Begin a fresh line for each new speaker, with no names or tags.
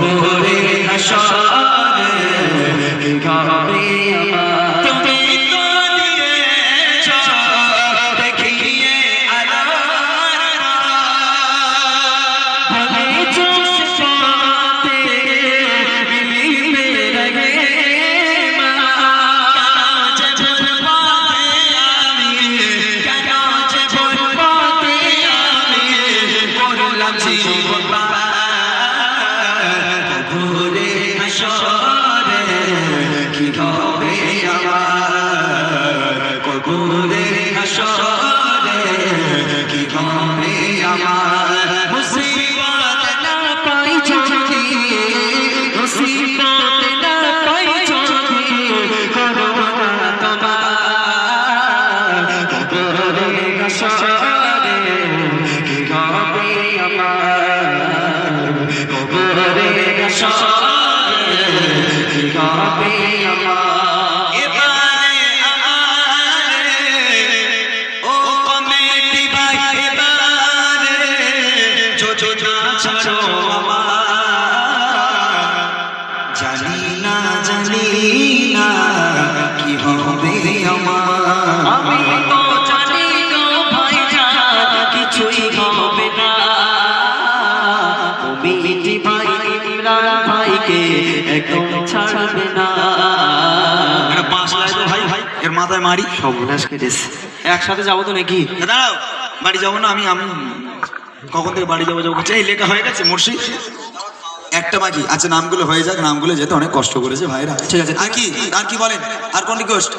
কবরে হাসরে কি হবে হাসরে কি হবে আমার? কবরে হাসরে, কি হবে আমার? মুসিবত না পাই যদি মুসিবত না পাই যদি করোনা তোমার। কবরে হাসরে, কি হবে আমার? কবরে হাসরে ছাড়ো জানি না জানি না কি হবে আমার আমি তো জানি গো ভাই কিছুই হবে না। কমিটি ভাই ইমরান ভাইকে একদম ছাড়বে না।
ভাই ভাই এর মাথায় মারি।
সর্বনাশ কেটেছে। একসাথে যাব তো নাকি?
দাঁড়াও বাড়ি যাব না আমি আমি কখন থেকে বাড়ি যাব যাব করছি? এই লেখা হয়ে গেছে মুর্শি একটা বাকি। আচ্ছা নামগুলো হয়ে যাক, নামগুলো যেতে অনেক কষ্ট করেছে ভাইরা।
ঠিক আছে।
আর কি আর কি বলেন? আর কোন রিকোয়েস্ট